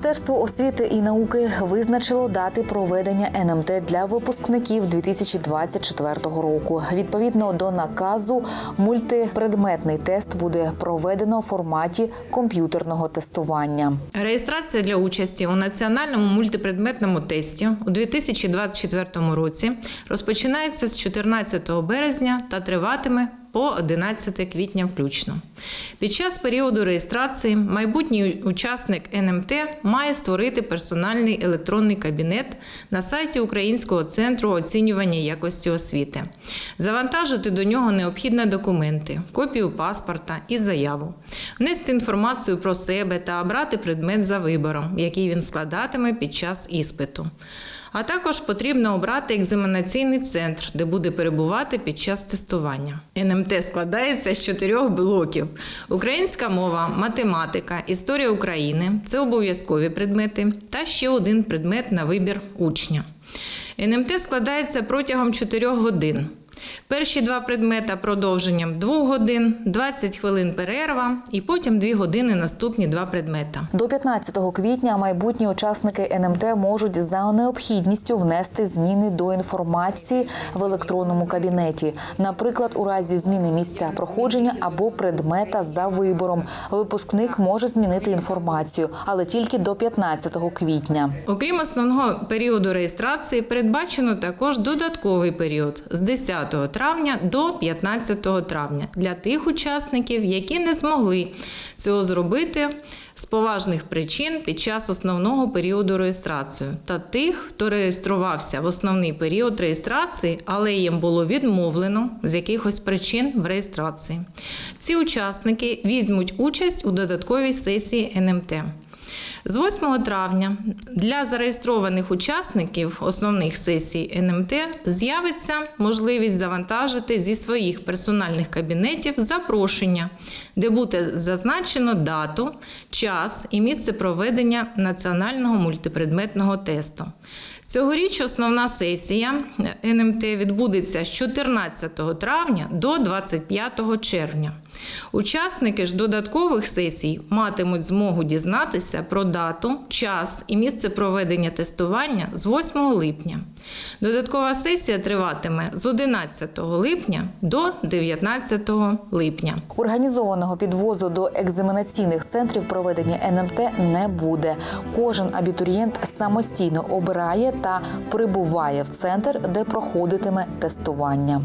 Міністерство освіти і науки визначило дати проведення НМТ для випускників 2024 року. Відповідно до наказу, мультипредметний тест буде проведено у форматі комп'ютерного тестування. Реєстрація для участі у національному мультипредметному тесті у 2024 році розпочинається з 14 березня та триватиме по 11 квітня включно. Під час періоду реєстрації майбутній учасник НМТ має створити персональний електронний кабінет на сайті Українського центру оцінювання якості освіти, завантажити до нього необхідні документи, копію паспорта і заяву, внести інформацію про себе та обрати предмет за вибором, який він складатиме під час іспиту. А також потрібно обрати екзаменаційний центр, де буде перебувати під час тестування. НМТ складається з чотирьох блоків: українська мова, математика, історія України це обов'язкові предмети, та ще один предмет на вибір учня. НМТ складається протягом 4 годин. Перші два предмета продовженням 2 годин, 20 хвилин перерва і потім 2 години наступні два предмета. До 15 квітня майбутні учасники НМТ можуть за необхідністю внести зміни до інформації в електронному кабінеті, наприклад, у разі зміни місця проходження або предмета за вибором. Випускник може змінити інформацію, але тільки до 15 квітня. Окрім основного періоду реєстрації, передбачено також додатковий період з 10 травня до 15 травня для тих учасників, які не змогли цього зробити з поважних причин під час основного періоду реєстрації, та тих, хто реєструвався в основний період реєстрації, але їм було відмовлено з якихось причин в реєстрації. Ці учасники візьмуть участь у додатковій сесії НМТ. З 8 травня для зареєстрованих учасників основних сесій НМТ з'явиться можливість завантажити зі своїх персональних кабінетів запрошення, де буде зазначено дату, час і місце проведення національного мультипредметного тесту. Цьогоріч основна сесія НМТ відбудеться з 14 травня до 25 червня. Учасники ж додаткових сесій матимуть змогу дізнатися про дату, час і місце проведення тестування з 8 липня. Додаткова сесія триватиме з 11 липня до 19 липня. Організованого підвозу до екзаменаційних центрів проведення НМТ не буде. Кожен абітурієнт самостійно обирає та прибуває в центр, де проходитиме тестування.